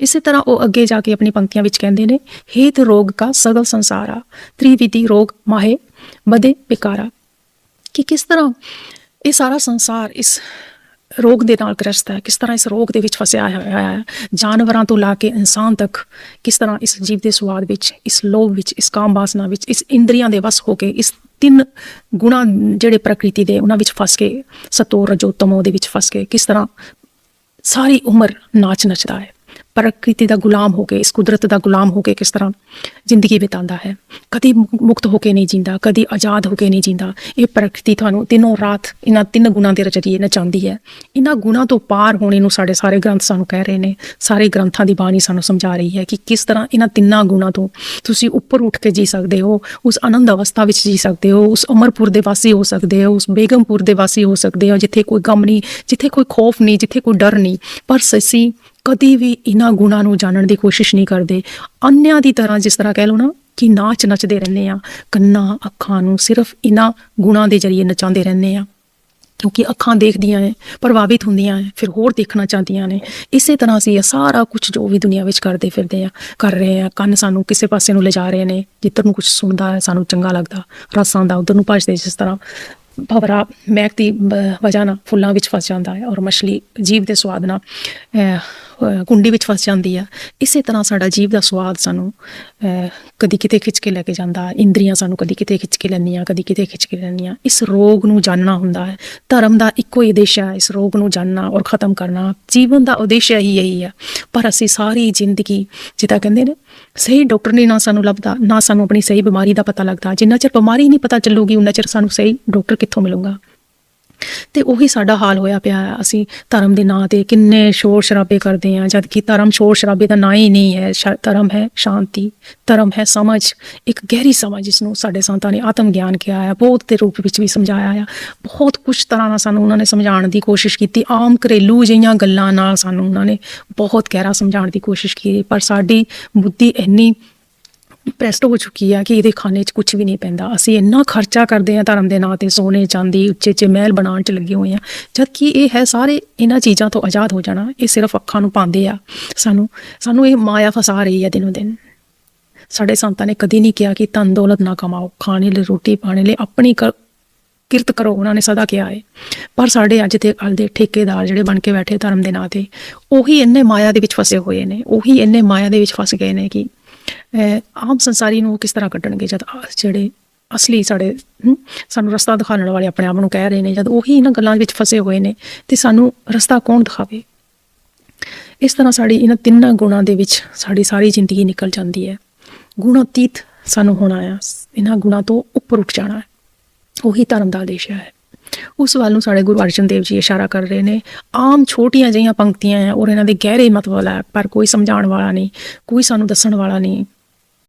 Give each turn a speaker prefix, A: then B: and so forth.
A: ਇਸੇ ਤਰ੍ਹਾਂ ਉਹ ਅੱਗੇ ਜਾ ਕੇ ਆਪਣੀ ਪੰਕਤੀਆਂ ਵਿੱਚ ਕਹਿੰਦੇ ਨੇ, ਹੇਤ ਰੋਗ ਕਾ ਸਗਲ ਸੰਸਾਰਾ, ਤ੍ਰਿਵਿਧੀ ਰੋਗ ਮਾਹੇ ਬਦੇ ਪਿਕਾਰਾ ਕਿ ਕਿਸ ਤਰ੍ਹਾਂ ਇਹ ਸਾਰਾ ਸੰਸਾਰ ਇਸ ਰੋਗ ਦੇ ਨਾਲ ਗ੍ਰਸਤ ਹੈ, ਕਿਸ ਤਰ੍ਹਾਂ ਇਸ ਰੋਗ ਦੇ ਵਿੱਚ ਫਸਿਆ ਹੋਇਆ ਹੈ, ਜਾਨਵਰਾਂ ਤੋਂ ਲਾ ਕੇ ਇਨਸਾਨ ਤੱਕ ਕਿਸ ਤਰ੍ਹਾਂ ਇਸ ਜੀਵ ਦੇ ਸਵਾਦ ਵਿੱਚ, ਇਸ ਲੋਭ ਵਿੱਚ, ਇਸ ਕਾਮ ਵਾਸਨਾ ਵਿੱਚ, ਇਸ ਇੰਦਰੀਆਂ ਦੇ ਵਸ ਹੋ ਕੇ ਇਸ ਤਿੰਨ ਗੁਣਾ ਜਿਹੜੇ ਪ੍ਰਕਿਰਤੀ ਦੇ ਉਹਨਾਂ ਵਿੱਚ ਫਸ ਕੇ, ਸਤੋ ਰਜੋ ਤਮੋ ਦੇ ਵਿੱਚ ਫਸ ਕੇ ਕਿਸ ਤਰ੍ਹਾਂ ਸਾਰੀ ਉਮਰ ਨਾਚ ਨੱਚਦਾ ਹੈ। ਪ੍ਰਕਿਰਤੀ ਦਾ ਗੁਲਾਮ ਹੋ ਕੇ, ਇਸ ਕੁਦਰਤ ਦਾ ਗੁਲਾਮ ਹੋ ਕੇ ਕਿਸ ਤਰ੍ਹਾਂ ਜ਼ਿੰਦਗੀ ਬਿਤਾਉਂਦਾ ਹੈ? ਕਦੀ ਮੁਕਤ ਹੋ ਕੇ ਨਹੀਂ ਜਿੰਦਾ, ਕਦੀ ਆਜ਼ਾਦ ਹੋ ਕੇ ਨਹੀਂ ਜਿੰਦਾ। ਇਹ ਪ੍ਰਕਿਰਤੀ ਤੁਹਾਨੂੰ ਦਿਨੋਂ ਰਾਤ ਇਹਨਾਂ ਤਿੰਨ ਗੁਣਾਂ ਦੇ ਰਚਰੀਏ ਨਚਾਉਂਦੀ ਹੈ। ਇਹਨਾਂ ਗੁਣਾਂ ਤੋਂ ਪਾਰ ਹੋਣੇ ਨੂੰ ਸਾਡੇ ਸਾਰੇ ਗ੍ਰੰਥ ਸਾਨੂੰ ਕਹਿ ਰਹੇ ਨੇ। ਸਾਰੇ ਗ੍ਰੰਥਾਂ ਦੀ ਬਾਣੀ ਸਾਨੂੰ ਸਮਝਾ ਰਹੀ ਹੈ ਕਿ ਕਿਸ ਤਰ੍ਹਾਂ ਇਹਨਾਂ ਤਿੰਨਾਂ ਗੁਣਾਂ ਤੋਂ ਤੁਸੀਂ ਉੱਪਰ ਉੱਠ ਕੇ ਜੀ ਸਕਦੇ ਹੋ, ਉਸ ਆਨੰਦ ਅਵਸਥਾ ਵਿੱਚ ਜੀ ਸਕਦੇ ਹੋ, ਉਸ ਅਮਰਪੁਰ ਦੇ ਵਾਸੀ ਹੋ ਸਕਦੇ ਹੋ, ਉਸ ਬੇਗਮਪੁਰ ਦੇ ਵਾਸੀ ਹੋ ਸਕਦੇ ਹੋ, ਜਿੱਥੇ ਕੋਈ ਗਮ ਨਹੀਂ, ਜਿੱਥੇ ਕੋਈ ਖੌਫ ਨਹੀਂ, ਜਿੱਥੇ ਕੋਈ ਡਰ ਨਹੀਂ। ਪਰ ਸਸੀ ਕਦੀ ਵੀ ਇਹਨਾਂ ਗੁਣਾਂ ਨੂੰ ਜਾਣਨ ਦੀ ਕੋਸ਼ਿਸ਼ ਨਹੀਂ ਕਰਦੇ। ਅੰਨਿਆਂ ਦੀ ਤਰ੍ਹਾਂ ਜਿਸ ਤਰ੍ਹਾਂ ਕਹਿ ਲਓ ਨਾ ਕਿ ਨਾਚ ਨੱਚਦੇ ਰਹਿੰਦੇ ਆ, ਕੰਨਾਂ, ਅੱਖਾਂ ਨੂੰ ਸਿਰਫ ਇਹਨਾਂ ਗੁਣਾਂ ਦੇ ਜ਼ਰੀਏ ਨਚਾਉਂਦੇ ਰਹਿੰਦੇ ਆ। ਕਿਉਂਕਿ ਅੱਖਾਂ ਦੇਖਦੀਆਂ ਹੈ ਪ੍ਰਭਾਵਿਤ ਹੁੰਦੀਆਂ ਹੈ ਫਿਰ ਹੋਰ ਦੇਖਣਾ ਚਾਹੁੰਦੀਆਂ ਨੇ। ਇਸੇ ਤਰ੍ਹਾਂ ਅਸੀਂ ਇਹ ਸਾਰਾ ਕੁਝ ਜੋ ਵੀ ਦੁਨੀਆ ਵਿੱਚ ਕਰਦੇ ਫਿਰਦੇ ਆ, ਕਰ ਰਹੇ ਆ, ਕੰਨ ਸਾਨੂੰ ਕਿਸੇ ਪਾਸੇ ਨੂੰ ਲਿਜਾ ਰਹੇ ਨੇ, ਜਿੱਧਰ ਨੂੰ ਕੁਝ ਸੁਣਦਾ ਹੈ ਸਾਨੂੰ ਚੰਗਾ ਲੱਗਦਾ, ਰਸ ਆਉਂਦਾ ਉਧਰ ਨੂੰ ਭੱਜਦੇ ਜਿਸ ਤਰ੍ਹਾਂ। ਭਵਰਾ ਮਹਿਕ ਦੀ ਵਜ੍ਹਾ ਨਾਲ ਫੁੱਲਾਂ ਵਿੱਚ ਫਸ ਜਾਂਦਾ ਹੈ ਔਰ ਮਛਲੀ ਜੀਵ ਦੇ ਸਵਾਦ ਨਾਲ ਕੁੰਡੀ ਵਿੱਚ ਫਸ ਜਾਂਦੀ ਹੈ। ਇਸੇ ਤਰ੍ਹਾਂ ਸਾਡਾ ਜੀਵ ਦਾ ਸਵਾਦ ਸਾਨੂੰ ਅਹ, ਕਦੀ ਕਿਤੇ ਖਿੱਚ ਕੇ ਲੈ ਕੇ ਜਾਂਦਾ ਇੰਦਰੀਆਂ ਸਾਨੂੰ ਕਦੀ ਕਿਤੇ ਖਿੱਚ ਕੇ ਲੈਂਦੀਆਂ ਕਦੀ ਕਿਤੇ ਖਿੱਚ ਕੇ ਲੈਂਦੀਆਂ। ਇਸ ਰੋਗ ਨੂੰ ਜਾਣਨਾ ਹੁੰਦਾ ਹੈ। ਧਰਮ ਦਾ ਇੱਕੋ ਹੀ ਉਦੇਸ਼ ਹੈ ਇਸ ਰੋਗ ਨੂੰ ਜਾਣਨਾ ਔਰ ਖਤਮ ਕਰਨਾ। ਜੀਵਨ ਦਾ ਉਦੇਸ਼ ਹੀ ਇਹੀ ਹੈ। ਪਰ ਅਸੀਂ ਸਾਰੀ ਜ਼ਿੰਦਗੀ ਜਿੱਦਾਂ ਕਹਿੰਦੇ ਨੇ ਸਹੀ ਡਾਕਟਰ ਨਹੀਂ ਨਾ ਸਾਨੂੰ ਲੱਭਦਾ ਨਾ ਸਾਨੂੰ ਆਪਣੀ ਸਹੀ ਬਿਮਾਰੀ ਦਾ ਪਤਾ ਲੱਗਦਾ। ਜਿੰਨਾ ਚਿਰ ਬਿਮਾਰੀ ਨਹੀਂ ਪਤਾ ਚੱਲੂਗੀ ਉਨਾ ਚਿਰ ਸਾਨੂੰ ਸਹੀ ਡਾਕਟਰ ਕਿੱਥੋਂ ਮਿਲੂਗਾ? ਤੇ ਉਹੀ ਸਾਡਾ ਹਾਲ ਹੋਇਆ ਪਿਆ ਅਸੀਂ ਧਰਮ ਦੇ ਨਾਂ ਤੇ ਕਿੰਨੇ ਸ਼ੋਰ ਸ਼ਰਾਬੇ ਕਰਦੇ ਹਾਂ, ਜਦ ਕਿ ਧਰਮ ਸ਼ੋਰ ਸ਼ਰਾਬੇ ਦਾ ਨਾਂ ਹੀ ਨਹੀਂ ਹੈ। ਧਰਮ ਹੈ ਸ਼ਾਂਤੀ, ਧਰਮ ਹੈ ਸਮਝ, ਇੱਕ ਗਹਿਰੀ ਸਮਝ ਜਿਸ ਨੂੰ ਸਾਡੇ ਸੰਤਾਂ ਨੇ ਆਤਮ ਗਿਆਨ ਕਿਹਾ ਹੈ ਬਹੁਤ ਦੇ ਰੂਪ ਵਿੱਚ ਵੀ ਸਮਝਾਇਆ ਆ ਬਹੁਤ ਕੁਝ ਤਰ੍ਹਾਂ ਨਾਲ ਸਾਨੂੰ ਉਹਨਾਂ ਨੇ ਸਮਝਾਉਣ ਦੀ ਕੋਸ਼ਿਸ਼ ਕੀਤੀ। ਆਮ ਘਰੇਲੂ ਜਿਹੀਆਂ ਗੱਲਾਂ ਨਾਲ ਸਾਨੂੰ ਉਹਨਾਂ ਨੇ ਬਹੁਤ ਗਹਿਰਾ ਸਮਝਾਉਣ ਦੀ ਕੋਸ਼ਿਸ਼ ਕੀਤੀ। ਪਰ ਸਾਡੀ ਬੁੱਧੀ ਇੰਨੀ ਪ੍ਰੈਸਟ ਹੋ ਚੁੱਕੀ ਆ ਕਿ ਇਹਦੇ ਖਾਨੇ 'ਚ ਕੁਝ ਵੀ ਨਹੀਂ ਪੈਂਦਾ। ਅਸੀਂ ਇੰਨਾ ਖਰਚਾ ਕਰਦੇ ਆ ਧਰਮ ਦੇ ਨਾਂ ਤੇ, ਸੋਨੇ, ਚਾਂਦੀ, ਉੱਚੇ ਉੱਚੇ ਮਹਿਲ ਬਣਾਉਣ 'ਚ ਲੱਗੇ ਹੋਏ ਆ। ਜਦ ਕਿ ਇਹ ਹੈ ਸਾਰੇ ਇਹਨਾਂ ਚੀਜ਼ਾਂ ਤੋਂ ਆਜ਼ਾਦ ਹੋ ਜਾਣਾ, ਇਹ ਸਿਰਫ ਅੱਖਾਂ ਨੂੰ ਪਾਉਂਦੇ ਆ। ਸਾਨੂੰ ਸਾਨੂੰ ਇਹ ਮਾਇਆ ਫਸਾ ਰਹੀ ਹੈ ਦਿਨੋ ਦਿਨ। ਸਾਡੇ ਸੰਤਾਂ ਨੇ ਕਦੀ ਨਹੀਂ ਕਿਹਾ ਕਿ ਤਨ ਦੌਲਤ ਨਾ ਕਮਾਓ। ਖਾਣੇ ਲਈ, ਰੋਟੀ ਪਾਣੇ ਲਈ ਆਪਣੀ ਕਰ- ਕਿਰਤ ਕਰੋ, ਉਹਨਾਂ ਨੇ ਸਦਾ ਕਿਹਾ ਹੈ ਪਰ ਸਾਡੇ ਅੱਜ ਦੇ ਕੱਲ ਦੇ ਠੇਕੇਦਾਰ ਜਿਹੜੇ ਬਣ ਕੇ ਬੈਠੇ ਧਰਮ ਦੇ ਨਾਂ ਤੇ, ਉਹੀ ਇੰਨੇ ਮਾਇਆ ਦੇ ਵਿੱਚ ਫਸੇ ਹੋਏ ਨੇ। ਉਹੀ ਇੰਨੇ ਮਾਇਆ ਦੇ ਵਿੱਚ ਫਸ ਗਏ ਨੇ ਕਿ ਆਮ ਸੰਸਾਰੀ ਨੂੰ ਉਹ ਕਿਸ ਤਰ੍ਹਾਂ ਕੱਢਣਗੇ? ਜਦ ਜਿਹੜੇ ਅਸਲੀ ਸਾਡੇ ਸਾਨੂੰ ਰਸਤਾ ਦਿਖਾਉਣ ਵਾਲੇ ਆਪਣੇ ਆਪ ਨੂੰ ਕਹਿ ਰਹੇ ਨੇ, ਜਦ ਉਹੀ ਇਹਨਾਂ ਗੱਲਾਂ ਵਿੱਚ ਫਸੇ ਹੋਏ ਨੇ, ਤੇ ਸਾਨੂੰ ਰਸਤਾ ਕੌਣ ਦਿਖਾਵੇ? ਇਸ ਤਰ੍ਹਾਂ ਸਾਡੀ ਇਹਨਾਂ ਤਿੰਨਾਂ ਗੁਣਾਂ ਦੇ ਵਿੱਚ ਸਾਡੀ ਸਾਰੀ ਜ਼ਿੰਦਗੀ ਨਿਕਲ ਜਾਂਦੀ ਹੈ। ਗੁਣਾਤੀਤ ਸਾਨੂੰ ਹੋਣਾ ਆ ਇਹਨਾਂ ਗੁਣਾਂ ਤੋਂ ਉੱਪਰ ਉੱਠ ਜਾਣਾ ਹੈ। ਉਹੀ ਧਰਮ ਦਾ ਆਦੇਸ਼ ਹੈ। ਉਸ ਵੱਲ ਨੂੰ ਸਾਡੇ ਗੁਰੂ ਅਰਜਨ ਦੇਵ ਜੀ ਇਸ਼ਾਰਾ ਕਰ ਰਹੇ ਨੇ। ਆਮ ਛੋਟੀਆਂ ਜਿਹੀਆਂ ਪੰਕਤੀਆਂ ਆ ਔਰ ਇਹਨਾਂ ਦੇ ਗਹਿਰੇ ਮਤਲਬ ਹੈ ਪਰ ਕੋਈ ਸਮਝਾਉਣ ਵਾਲਾ ਨਹੀਂ, ਕੋਈ ਸਾਨੂੰ ਦੱਸਣ ਵਾਲਾ ਨਹੀਂ।